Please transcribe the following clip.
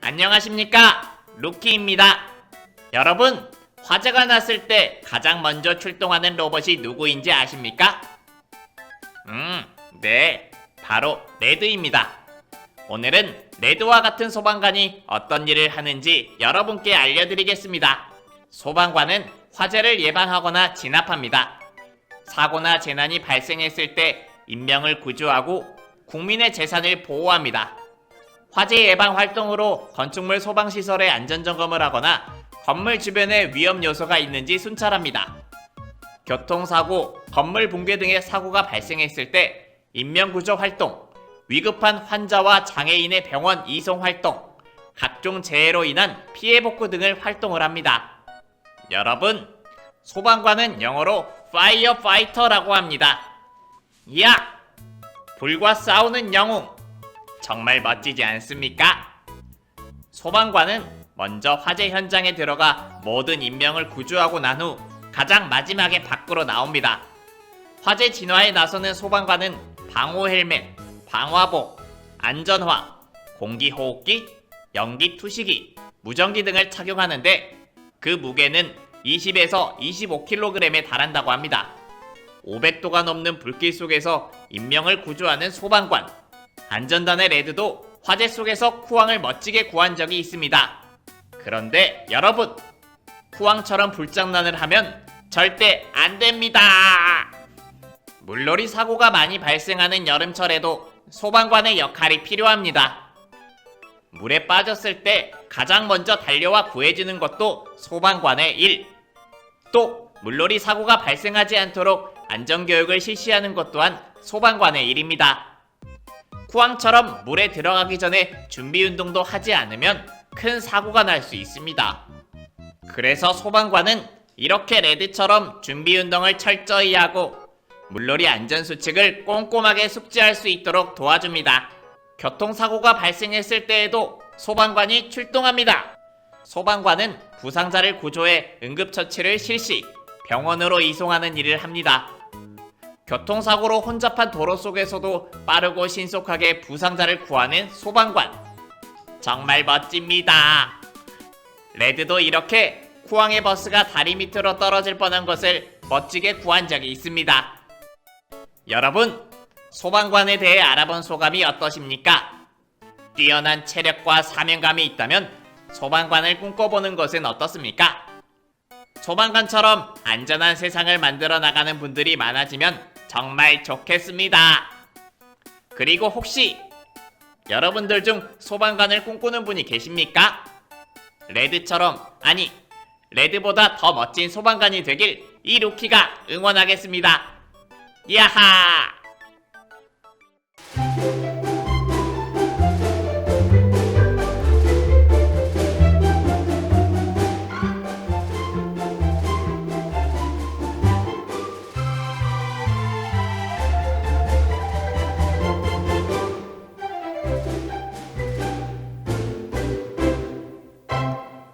안녕하십니까? 루키입니다. 여러분, 화재가 났을 때 가장 먼저 출동하는 로봇이 누구인지 아십니까? 음, 네. 바로 레드입니다. 오늘은 레드와 같은 소방관이 어떤 일을 하는지 여러분께 알려드리겠습니다. 소방관은 화재를 예방하거나 진압합니다. 사고나 재난이 발생했을 때 인명을 구조하고 국민의 재산을 보호합니다. 화재 예방 활동으로 건축물 소방 시설의 안전 점검을 하거나 건물 주변에 위험 요소가 있는지 순찰합니다. 교통사고, 건물 붕괴 등의 사고가 발생했을 때 인명구조 활동, 위급한 환자와 장애인의 병원 이송 활동, 각종 재해로 인한 피해 복구 등을 활동을 합니다. 여러분, 소방관은 영어로 파이어파이터라고 합니다. 야! 불과 싸우는 영웅! 정말 멋지지 않습니까? 소방관은 먼저 화재 현장에 들어가 모든 인명을 구조하고 난 후 가장 마지막에 밖으로 나옵니다. 화재 진화에 나서는 소방관은 방호 헬멧, 방화복, 안전화, 공기호흡기, 연기 투시기, 무전기 등을 착용하는데 그 무게는 20에서 25kg에 달한다고 합니다. 500도가 넘는 불길 속에서 인명을 구조하는 소방관. 안전단의 레드도 화재 속에서 쿠왕을 멋지게 구한 적이 있습니다. 그런데 여러분, 쿠왕처럼 불장난을 하면 절대 안 됩니다. 물놀이 사고가 많이 발생하는 여름철에도 소방관의 역할이 필요합니다. 물에 빠졌을 때 가장 먼저 달려와 구해주는 것도 소방관의 일. 또 물놀이 사고가 발생하지 않도록 안전교육을 실시하는 것 또한 소방관의 일입니다. 쿠왕처럼 물에 들어가기 전에 준비 운동도 하지 않으면 큰 사고가 날 수 있습니다. 그래서 소방관은 이렇게 레드처럼 준비 운동을 철저히 하고 물놀이 안전 수칙을 꼼꼼하게 숙지할 수 있도록 도와줍니다. 교통사고가 발생했을 때에도 소방관이 출동합니다. 소방관은 부상자를 구조해 응급처치를 실시, 병원으로 이송하는 일을 합니다. 교통사고로 혼잡한 도로 속에서도 빠르고 신속하게 부상자를 구하는 소방관. 정말 멋집니다. 레드도 이렇게 쿠왕의 버스가 다리 밑으로 떨어질 뻔한 것을 멋지게 구한 적이 있습니다. 여러분, 소방관에 대해 알아본 소감이 어떠십니까? 뛰어난 체력과 사명감이 있다면 소방관을 꿈꿔보는 것은 어떻습니까? 소방관처럼 안전한 세상을 만들어 나가는 분들이 많아지면 정말 좋겠습니다. 그리고 혹시 여러분들 중 소방관을 꿈꾸는 분이 계십니까? 레드처럼 아니 레드보다 더 멋진 소방관이 되길 이 루키가 응원하겠습니다. 야하!